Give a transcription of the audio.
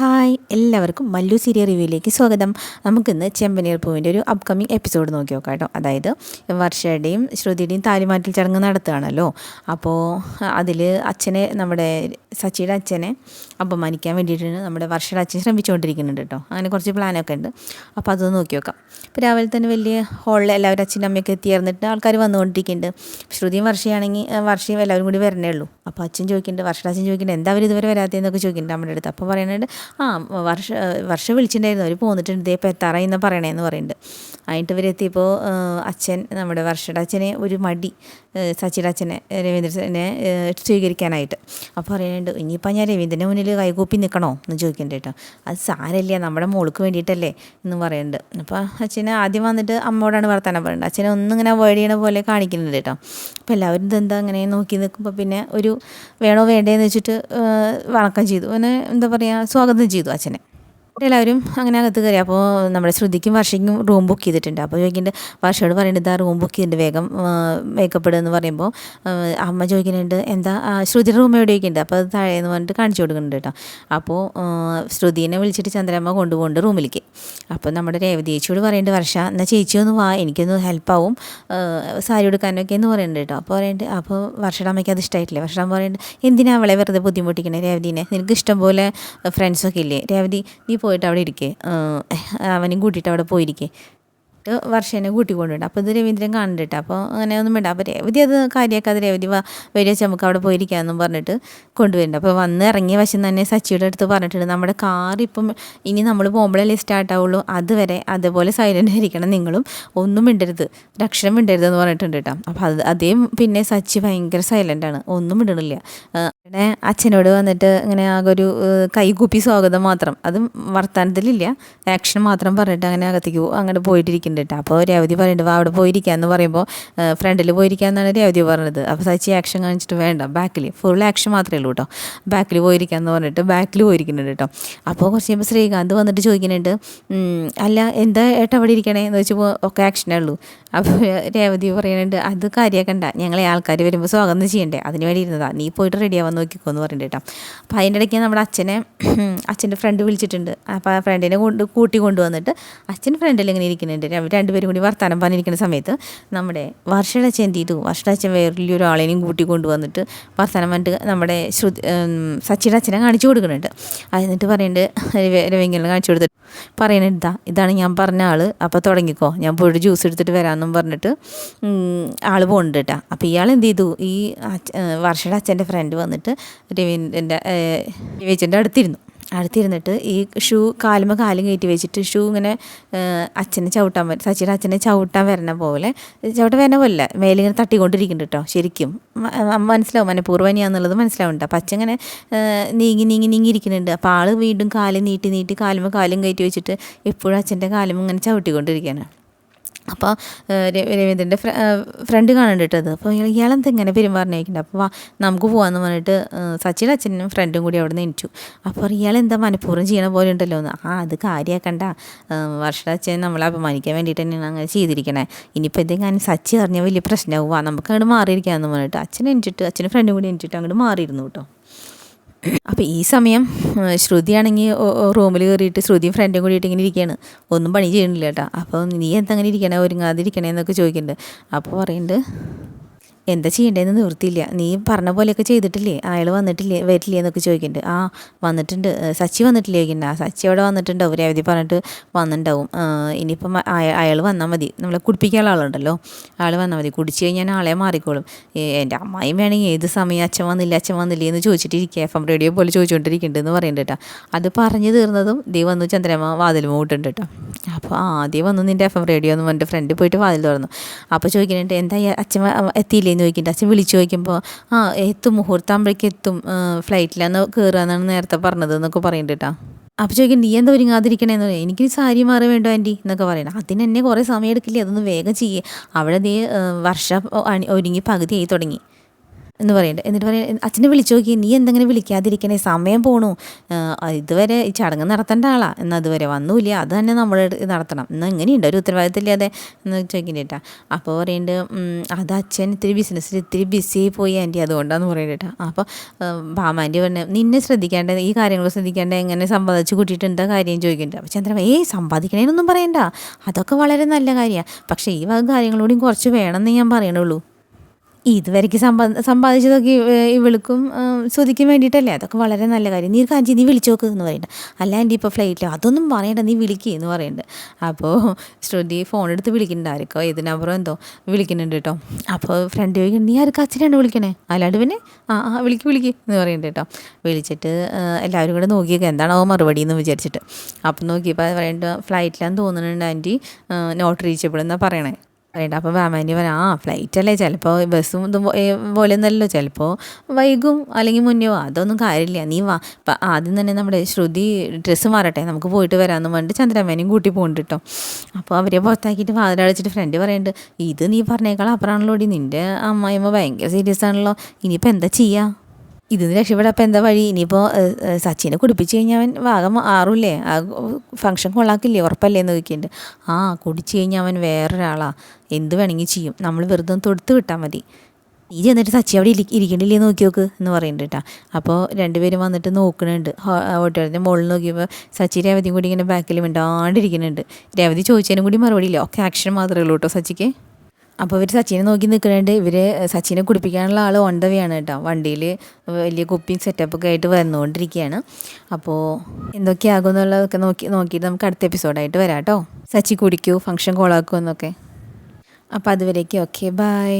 Hi എല്ലാവർക്കും Mallu serial റിവ്യൂയിലേക്ക് സ്വാഗതം. നമുക്കിന്ന് ചെമ്പനീർ പൂവിന്റെ ഒരു അപ്കമിങ് എപ്പിസോഡ് നോക്കി നോക്കാം കേട്ടോ. അതായത് വർഷയുടെയും ശ്രുതിയുടെയും താലിമാറ്റൽ ചടങ്ങ് നടത്തുകയാണല്ലോ. അപ്പോൾ അതിൽ അച്ഛനെ നമ്മുടെ സച്ചിയുടെ അച്ഛനെ അപമാനിക്കാൻ വേണ്ടിയിട്ടാണ് നമ്മുടെ വർഷയുടെ അച്ഛൻ ശ്രമിച്ചുകൊണ്ടിരിക്കുന്നുണ്ട് കേട്ടോ. അങ്ങനെ കുറച്ച് പ്ലാനൊക്കെ ഉണ്ട്. അപ്പോൾ അതൊന്ന് നോക്കി നോക്കാം. ഇപ്പോൾ രാവിലെ തന്നെ വലിയ ഹോളിൽ എല്ലാവരും അച്ഛനും അമ്മയൊക്കെ എത്തിയിരുന്നിട്ട് ആൾക്കാർ വന്നുകൊണ്ടിരിക്കുന്നുണ്ട്. ശ്രുതിയും വർഷയാണെങ്കിൽ വർഷയും എല്ലാവരും കൂടി വരണേ ഉള്ളൂ. അപ്പോൾ അച്ഛൻ ചോദിക്കുന്നുണ്ട് വർഷയുടെ അച്ഛൻ ചോദിക്കുന്നുണ്ട് എന്താ അവർ ഇതുവരെ വരാത്തതെന്നൊക്കെ ചോദിക്കുന്നുണ്ട് അമ്മയുടെ അടുത്ത്. അപ്പോൾ പറയുന്നുണ്ട് ആ വർഷ വർഷ വിളിച്ചിട്ടുണ്ടായിരുന്നു അവർ പോന്നിട്ടുണ്ട് ഇതേ ഇപ്പോൾ എത്താറായി എന്ന് പറയണേന്ന് പറയുന്നുണ്ട്. അതിന്റെ ഇവരെത്തിയപ്പോൾ അച്ഛൻ നമ്മുടെ വർഷയുടെ അച്ഛനെ ഒരു മടി സച്ചിയുടെ അച്ഛനെ രവീന്ദ്രനെ സ്വീകരിക്കാനായിട്ട്. അപ്പോൾ പറയുന്നുണ്ട് ഇനിയിപ്പോൾ ഞാൻ രവീന്ദ്രന്റെ മുന്നിൽ കൈകൂപ്പി നിൽക്കണോ എന്ന് ചോദിക്കുന്നുണ്ട് കേട്ടോ. അത് സാരമില്ല നമ്മുടെ മോൾക്ക് വേണ്ടിയിട്ടല്ലേ? എന്ന് പറയുന്നുണ്ട് അപ്പോൾ അച്ഛനെ ആദ്യം വന്നിട്ട് അമ്മയോടാണ് വർത്തമാനം പറയുന്നത് അച്ഛനെ ഒന്നും ഇങ്ങനെ അവോയ്ഡ് ചെയ്യണ പോലെ കാണിക്കുന്നുണ്ട് കേട്ടോ. അപ്പോൾ എല്ലാവരും ഇതെന്താ അങ്ങനെ നോക്കി നിൽക്കുമ്പോൾ പിന്നെ ഒരു വേണോ വേണ്ടേന്ന് വെച്ചിട്ട് വണക്കം ചെയ്തു. അങ്ങനെ എന്താ പറയുക സ്വാഗതം ചെയ്തു അച്ഛനെ. എല്ലാവരും അങ്ങനെ അകത്ത് കയറി. അപ്പോൾ നമ്മുടെ ശ്രുതിക്കും വർഷയ്ക്കും റൂം ബുക്ക് ചെയ്തിട്ടുണ്ട്. അപ്പോൾ ചോദിക്കുന്നുണ്ട് വർഷയോട് പറയുന്നുണ്ട് ആ റൂം ബുക്ക് ചെയ്തിട്ടുണ്ട് വേഗം മേക്കപ്പ് എന്ന് പറയുമ്പോൾ അമ്മ ചോദിക്കുന്നുണ്ട് എന്താ ശ്രുതിയുടെ റൂം എവിടെ? ചോദിക്കുന്നുണ്ട്. അപ്പോൾ അത് താഴേന്ന് പറഞ്ഞിട്ട് കാണിച്ചു കൊടുക്കുന്നുണ്ട് കേട്ടോ. അപ്പോൾ ശ്രുതിനെ വിളിച്ചിട്ട് ചന്ദ്രമ്മ കൊണ്ടുപോകുന്നുണ്ട് റൂമിലേക്ക്. അപ്പോൾ നമ്മുടെ രേവതി ചേച്ചിയോട് പറയുന്നുണ്ട് വർഷ എന്നാൽ ചേച്ചി ഒന്ന് വാ എനിക്കൊന്ന് ഹെൽപ്പാവും സാരി എടുക്കാനൊക്കെ എന്ന് പറയുന്നുണ്ട് കേട്ടോ. അപ്പോൾ പറയുന്നുണ്ട് അപ്പോൾ വർഷയുടെ അമ്മയ്ക്ക് അത് ഇഷ്ടമായിട്ടില്ല വർഷം പറയുന്നുണ്ട് എന്തിനാ അവളെ വെറുതെ ബുദ്ധിമുട്ടിക്കണേ രേവതിനെ? നിനക്ക് ഇഷ്ടം പോലെ ഫ്രണ്ട്സൊക്കെ ഇല്ലേ? രേവതി നീ പോയിട്ട് അവിടെ ഇരിക്കേ. അവനെയും കൂട്ടിയിട്ട് അവിടെ പോയിരിക്കേ. വർഷേനെ കൂട്ടിക്കൊണ്ടുണ്ട് അപ്പോൾ ഇത് രവീന്ദ്രൻ കണ്ടിട്ട് അപ്പോൾ അങ്ങനെ ഒന്നും വേണ്ട. അപ്പോൾ രേവതി അത് കാര്യമാക്കാതെ രേവതി വാ വരിക നമുക്ക് അവിടെ പോയിരിക്കാമെന്നും പറഞ്ഞിട്ട് കൊണ്ടുവരുന്നുണ്ട്. അപ്പോൾ വന്ന് ഇറങ്ങിയ വശം തന്നെ സച്ചിയുടെ അടുത്ത് പറഞ്ഞിട്ടുണ്ട്. നമ്മുടെ കാർ ഇപ്പം ഇനി നമ്മൾ പോകുമ്പോഴല്ലേ സ്റ്റാർട്ട് ആവുള്ളൂ. അതുവരെ അതുപോലെ സൈലന്റ് ആയിരിക്കണം. നിങ്ങളും ഒന്നും മിണ്ടരുത്. ഒരക്ഷരം മിണ്ടരുതെന്ന് പറഞ്ഞിട്ടുണ്ട് കേട്ടോ. അപ്പോൾ അത് അതേ പിന്നെ സച്ചി ഭയങ്കര സൈലന്റാണ് ഒന്നും മിണ്ടണില്ല. പിന്നെ അച്ഛനോട് വന്നിട്ട് ഇങ്ങനെ ആകെ ഒരു കൈകൂപ്പി സ്വാഗതം മാത്രം. അതും വർത്തമാനത്തിലില്ല ആക്ഷൻ മാത്രം പറഞ്ഞിട്ട് അങ്ങനെ അകത്തേക്ക് പോകും അങ്ങോട്ട് പോയിട്ടിരിക്കുന്നുണ്ട് അപ്പോൾ രേവതി പറയുന്നുണ്ട് അവിടെ പോയിരിക്കാന്ന് പറയുമ്പോൾ ഫ്രണ്ടിൽ പോയിരിക്കുക എന്നാണ് രേവതി പറഞ്ഞത്. അപ്പോൾ സച്ചി ആക്ഷൻ കാണിച്ചിട്ട് വേണ്ട ബാക്കിൽ ഫുൾ ആക്ഷൻ മാത്രമേ ഉള്ളൂ കേട്ടോ ബാക്കിൽ പോയിരിക്കുക എന്ന് പറഞ്ഞിട്ട് ബാക്കിൽ പോയിരിക്കുന്നുണ്ട് കേട്ടോ അപ്പോൾ കുറച്ച് കഴിയുമ്പോൾ ശ്രീകാന്ത് വന്നിട്ട് ചോദിക്കുന്നുണ്ട് അല്ല എന്താ ഏട്ടാ അവിടെ ഇരിക്കണേ? എന്ന് വെച്ചപ്പോൾ ഒക്കെ ആക്ഷനേ ഉള്ളൂ. അപ്പോൾ രേവതി പറയുന്നുണ്ട് അത് കാര്യമാക്കണ്ട ഞങ്ങളെ ആൾക്കാർ വരുമ്പോൾ സ്വാഗതം ചെയ്യണ്ടേ? അതിന് വേണ്ടി ഇരുന്നതാണ് നീ പോയിട്ട് റെഡിയാവാൻ നോക്കിക്കോ എന്ന് പറഞ്ഞിട്ട് കേട്ടോ. അപ്പോൾ അതിന്റെ ഇടയ്ക്ക് നമ്മുടെ അച്ഛനെ അച്ഛന്റെ ഫ്രണ്ട് വിളിച്ചിട്ടുണ്ട്. അപ്പോൾ ആ ഫ്രണ്ടിനെ കൊണ്ട് കൂട്ടി കൊണ്ടുവന്നിട്ട് അച്ഛൻ ഫ്രണ്ടിൽ ഇങ്ങനെ ഇരിക്കുന്നുണ്ട്. രണ്ടുപേരും കൂടി വർത്താനം പറഞ്ഞിരിക്കുന്ന സമയത്ത് നമ്മുടെ വർഷയുടെ അച്ഛൻ എന്ത് ചെയ്തു? വർഷയുടെ അച്ഛൻ വേറൊരാളെയും കൂട്ടി കൊണ്ടുവന്നിട്ട് വർത്താനം പറഞ്ഞിട്ട് നമ്മുടെ ശ്രുതി സച്ചിയുടെ അച്ഛനെ കാണിച്ചു കൊടുക്കുന്നുണ്ട്. എന്നിട്ട് പറയുന്നുണ്ട് രവിങ്കലിനെ കാണിച്ചു കൊടുത്തിട്ട് പറയുന്നുണ്ട് ഇതാ ഇതാണ് ഞാൻ പറഞ്ഞ ആൾ അപ്പോൾ തുടങ്ങിക്കോ. ഞാൻ പോയിട്ട് ജ്യൂസ് എടുത്തിട്ട് വരാമെന്നും പറഞ്ഞിട്ട് ആൾ പോകുന്നുണ്ട് കേട്ടോ. അപ്പോൾ ഇയാൾ എന്ത് ചെയ്തു? ഈ വർഷയുടെ അച്ഛന്റെ ഫ്രണ്ട് വന്നിട്ട് രവീന്ദ്രന്റെ രവീച്ചന്റെ അടുത്തിരുന്നു. അടുത്തിരുന്നിട്ട് ഈ ഷൂ കാലുമ്പോൾ കാലും കയറ്റി വെച്ചിട്ട് ഷൂ ഇങ്ങനെ അച്ഛനെ ചവിട്ടാൻ പറ്റും സച്ചിയുടെ അച്ഛനെ ചവിട്ടാൻ വരണ പോലെ ചവിട്ടാൻ വരണ പോലെ മേലിങ്ങനെ തട്ടിക്കൊണ്ടിരിക്കുന്നുണ്ട് കേട്ടോ ശരിക്കും. മനസ്സിലാവും മനഃപൂർവനിയാന്നുള്ളത് മനസ്സിലാവുന്നുണ്ട്. അപ്പം അച്ഛൻ ഇങ്ങനെ നീങ്ങി നീങ്ങി നീങ്ങി ഇരിക്കുന്നുണ്ട് അപ്പോൾ ആൾ വീണ്ടും കാൽ നീട്ടി നീട്ടി കാലുമ്പോൾ കാലും കയറ്റി വെച്ചിട്ട് എപ്പോഴും അച്ഛന്റെ കാലും ഇങ്ങനെ ചവിട്ടിക്കൊണ്ടിരിക്കുകയാണ് അപ്പോൾ രവീന്ദ്രന്റെ ഫ്രണ്ട് കാണുന്നുണ്ട് കേട്ടോ അത് അപ്പോൾ ഇയാളെന്ത് ഇങ്ങനെ പെരുമാറിനേക്കുന്നുണ്ട് അപ്പോൾ വാ നമുക്ക് പോകാമെന്ന് പറഞ്ഞിട്ട് സച്ചിൻ അച്ഛനും ഫ്രണ്ടും കൂടി അവിടെ നിന്ന് എണിച്ചു അപ്പോൾ ഇയാളെന്താ മനഃപൂർവം ചെയ്യണ പോലെ ഉണ്ടല്ലോ? എന്ന്. ആ അത് കാര്യമാക്കണ്ട വർഷയുടെ അച്ഛൻ നമ്മളെ അപമാനിക്കാൻ വേണ്ടിയിട്ട് തന്നെയാണ് അങ്ങനെ ചെയ്തിരിക്കണേ. ഇനിയിപ്പോൾ എന്തെങ്കിലും സച്ചി അറിഞ്ഞാൽ വലിയ പ്രശ്നമാവും. ആ നമുക്ക് അങ്ങോട്ട് മാറിയിരിക്കാമെന്ന് പറഞ്ഞിട്ട് അച്ഛൻ എണിച്ചിട്ട് അച്ഛനും ഫ്രണ്ടും കൂടി എണിച്ചിട്ട് അങ്ങോട്ട് മാറിയിരുന്നു കേട്ടോ. അപ്പോൾ ഈ സമയം ശ്രുതിയാണെങ്കിൽ റൂമിൽ കയറിയിട്ട് ശ്രുതിയും ഫ്രണ്ടും കൂടിയിട്ട് ഇങ്ങനെ ഇരിക്കുകയാണ് ഒന്നും പണി ചെയ്യണില്ല കേട്ടോ. അപ്പോൾ നീ എന്താ അങ്ങനെ ഇരിക്കണേ? ഒരുങ്ങാതിരിക്കണേ എന്നൊക്കെ ചോദിക്കുന്നുണ്ട് അപ്പോൾ പറയുന്നുണ്ട് എന്താ ചെയ്യേണ്ടതെന്ന് നിവൃത്തിയില്ല. നീ പറഞ്ഞ പോലെയൊക്കെ ചെയ്തിട്ടില്ലേ? അയാൾ വന്നിട്ടില്ലേ? വരില്ലേ എന്നൊക്കെ ചോദിക്കുന്നുണ്ട് ആ വന്നിട്ടുണ്ട്. സച്ചി വന്നിട്ടില്ലേ ചോദിക്കുന്നുണ്ട് ആ സച്ചി അവിടെ വന്നിട്ടുണ്ടാവും. രേവതി പറഞ്ഞിട്ട് വന്നിട്ടുണ്ടാവും. ഇനിയിപ്പം അയാൾ വന്നാൽ മതി. നമ്മളെ കുടിപ്പിക്കാനുള്ള ആളുണ്ടല്ലോ. ആൾ വന്നാൽ മതി. കുടിച്ച് കഴിഞ്ഞാൽ ആളെ മാറിക്കോളും. എന്റെ അമ്മായും വേണമെങ്കിൽ ഏത് സമയം അച്ഛൻ വന്നില്ല അച്ഛൻ വന്നില്ല എന്ന് ചോദിച്ചിട്ടിരിക്കുക. എഫ് എം റേഡിയോ പോലെ ചോദിച്ചുകൊണ്ടിരിക്കുന്നുണ്ട് എന്ന് പറയുന്നുണ്ട് കേട്ടോ. അത് പറഞ്ഞു തീർന്നതും ദൈവം വന്നു ചന്ദ്രമ്മ വാതിൽ മൂട്ടുണ്ട് കേട്ടോ. അപ്പോൾ ആദ്യം വന്നു നിന്റെ എഫ് എം റേഡിയോ എന്ന് പറഞ്ഞിട്ട് ഫ്രണ്ട് പോയിട്ട് വാതിൽ തുറന്നു. അപ്പോൾ ചോദിക്കുന്നുണ്ട് എന്താ അച്ഛൻ എത്തിയില്ലേ എന്ന് ചോദിക്കുന്നുണ്ട് അച്ഛൻ വിളിച്ചു ചോദിക്കുമ്പോൾ ആ എത്തും മുഹൂർത്താകുമ്പോഴേക്ക് എത്തും ഫ്ലൈറ്റിലാണ് കയറുകയെന്നാണ് നേരത്തെ പറഞ്ഞത് എന്നൊക്കെ പറയുന്നുണ്ട് കേട്ടോ. അപ്പോൾ ചോദിക്കും നീ എന്താ ഒരുങ്ങാതിരിക്കണേന്ന് പറയും എനിക്ക് സാരി മാറി വേണ്ടോ ആന്റി? എന്നൊക്കെ പറയണം അതിന് എന്നെ കുറേ സമയം എടുക്കില്ലേ അതൊന്ന് വേഗം ചെയ്യേ. അവിടെ നീ വർഷ ഒരുങ്ങി പകുതിയായി തുടങ്ങി. എന്ന് പറയുന്നുണ്ട് എന്നിട്ട് പറയും അച്ഛനെ വിളിച്ചു നോക്കി നീ എന്തെങ്കിലും വിളിക്കാതിരിക്കണേ സമയം പോണു. ഇതുവരെ ഈ ചടങ്ങ് നടത്തേണ്ട ആളാ. എന്നാൽ അതുവരെ വന്നൂല്ല. അത് തന്നെ നമ്മൾ നടത്തണം. എന്നാൽ എങ്ങനെയുണ്ട്? ഒരു ഉത്തരവാദിത്തമില്ലാതെ എന്ന് ചോദിക്കുന്നുണ്ട് കേട്ടോ അപ്പോൾ പറയുന്നുണ്ട് "ഉം, അത് അച്ഛൻ ഇത്തിരി ബിസിനസ്സിൽ ഇത്തിരി ബിസി പോയി ആന്റി അതുകൊണ്ടാന്ന് പറയുന്നുണ്ട് അപ്പോൾ ഭാമാന്റെ പറഞ്ഞു നിന്നെ ശ്രദ്ധിക്കേണ്ട ഈ കാര്യങ്ങൾ ശ്രദ്ധിക്കേണ്ട എങ്ങനെ സമ്പാദിച്ച് കൂട്ടിയിട്ട് എന്താ കാര്യം? ചോദിക്കുന്നുണ്ട് അപ്പോൾ ചന്ദ്രൻ ഏയ് സമ്പാദിക്കണേനൊന്നും പറയണ്ട. അതൊക്കെ വളരെ നല്ല കാര്യമാണ് പക്ഷേ ഈ വക കാര്യങ്ങളോടും കുറച്ച് വേണമെന്നേ ഞാൻ പറയണുള്ളൂ. ഇതുവരെയ്ക്ക് സമ്പാ സമ്പാദിച്ചതൊക്കെ ഇവ- ഇവൾക്കും ശ്രുതിക്കും വേണ്ടിയിട്ടല്ലേ? അതൊക്കെ വളരെ നല്ല കാര്യം. നീ കാഞ്ചി നീ വിളിച്ചു നോക്ക് എന്ന് പറയണ്ട. അല്ല ആന്റി ഇപ്പോൾ ഫ്ലൈറ്റിൽ അതൊന്നും പറയണ്ട നീ വിളിക്കുക എന്ന് പറയുന്നുണ്ട് അപ്പോൾ ശ്രുതി ഫോൺ എടുത്ത് വിളിക്കുന്നുണ്ട് ആർക്കോ ഏത് നമ്പറോ എന്തോ വിളിക്കുന്നുണ്ട് കേട്ടോ അപ്പോൾ ഫ്രണ്ട് ചോദിക്കും നീ ആർക്ക് അച്ഛനാണ് വിളിക്കണേ? അല്ലാണ്ട് പിന്നെ ആ ആ വിളിക്ക് വിളിക്ക് എന്ന് പറയുന്നുണ്ട് കേട്ടോ വിളിച്ചിട്ട് എല്ലാവരും കൂടെ നോക്കിയൊക്കെ എന്താണോ മറുപടി എന്ന് വിചാരിച്ചിട്ട്. അപ്പം നോക്കിയപ്പോൾ പറയുന്നുണ്ട് ഫ്ലൈറ്റിലാന്ന് തോന്നുന്നുണ്ട് ആന്റി നോട്ട് റീച്ചബിൾ എന്നാണ് പറയണേ. പറയണ്ട. അപ്പോൾ വാമാനി പറയാം ആ ഫ്ലൈറ്റ് അല്ലേ? ചിലപ്പോൾ ബസ്സും ഇതും പോലെ ഒന്നല്ലോ ചിലപ്പോൾ വൈകും അല്ലെങ്കിൽ മുന്നോ അതൊന്നും കാര്യമില്ല. നീ വാ. ഇപ്പം ആദ്യം തന്നെ നമ്മുടെ ശ്രുതി ഡ്രസ്സ് മാറട്ടെ. നമുക്ക് പോയിട്ട് വരാമെന്ന് പറഞ്ഞിട്ട് ചന്ദ്രമേനയും കൂട്ടി പോകുന്നുണ്ട് കേട്ടോ അപ്പോൾ അവരെ പുറത്താക്കിയിട്ട് വാതിലടച്ചിട്ട് ഫ്രണ്ട് പറയുന്നുണ്ട് ഇത് നീ പറഞ്ഞേക്കാൾ അപ്പുറമാണല്ലോടി. നിന്റെ അമ്മായിമ്മ ഭയങ്കര സീരിയസ് ആണല്ലോ. ഇനിയിപ്പോൾ എന്താ ചെയ്യുക ഇതിന് രക്ഷപ്പെടാൻ അപ്പം എന്താ വഴി? ഇനിയിപ്പോൾ സച്ചിനെ കുടിപ്പിച്ച് കഴിഞ്ഞാൽ അവൻ വാഗം ആറൂല്ലേ? ആ ഫംഗ്ഷൻ കൊള്ളാക്കില്ലേ? ഉറപ്പല്ലേ എന്ന് ചോദിക്കുന്നുണ്ട് ആ കുടിച്ച് കഴിഞ്ഞാൽ അവൻ വേറൊരാളാ. എന്ത് വേണമെങ്കിൽ ചെയ്യും. നമ്മൾ വെറുതെ ഒന്ന് തൊടുത്ത് വിട്ടാൽ മതി. നീ ചെന്നിട്ട് സച്ചി അവിടെ ഇരി ഇരിക്കണില്ലേ നോക്കി നോക്ക് എന്ന് പറയുന്നുണ്ട് കേട്ടോ അപ്പോൾ രണ്ടുപേരും വന്നിട്ട് നോക്കണുണ്ട്. ഹോട്ടലിന്റെ മുകളിൽ നോക്കിയപ്പോൾ സച്ചി രേവതിയും കൂടി ഇങ്ങനെ ബാക്കിൽ മിണ്ടാണ്ടിരിക്കുന്നുണ്ട് രേവതി ചോദിച്ചതിനും കൂടി മറുപടി ഇല്ല ഒക്കെ ആക്ഷൻ മാത്രമേ ഉള്ളൂ കേട്ടോ സച്ചിക്ക്. അപ്പോൾ ഇവർ സച്ചിനെ നോക്കി നിൽക്കുന്നുണ്ട് ഇവർ സച്ചിനെ കുടിപ്പിക്കാനുള്ള ആൾ ആണ് കേട്ടോ. വണ്ടിയിൽ വലിയ കുപ്പിയും സെറ്റപ്പൊക്കെ ആയിട്ട് വന്നുകൊണ്ടിരിക്കുകയാണ് അപ്പോൾ എന്തൊക്കെയാകും എന്നുള്ളതൊക്കെ നോക്കി നോക്കിയിട്ട് നമുക്ക് അടുത്ത എപ്പിസോഡായിട്ട് വരാം കേട്ടോ. സച്ചി കുടിക്കൂ ഫംഗ്ഷൻ കോളാക്കൂ എന്നൊക്കെ. അപ്പോൾ അതുവരേക്കും ഓക്കെ ബൈ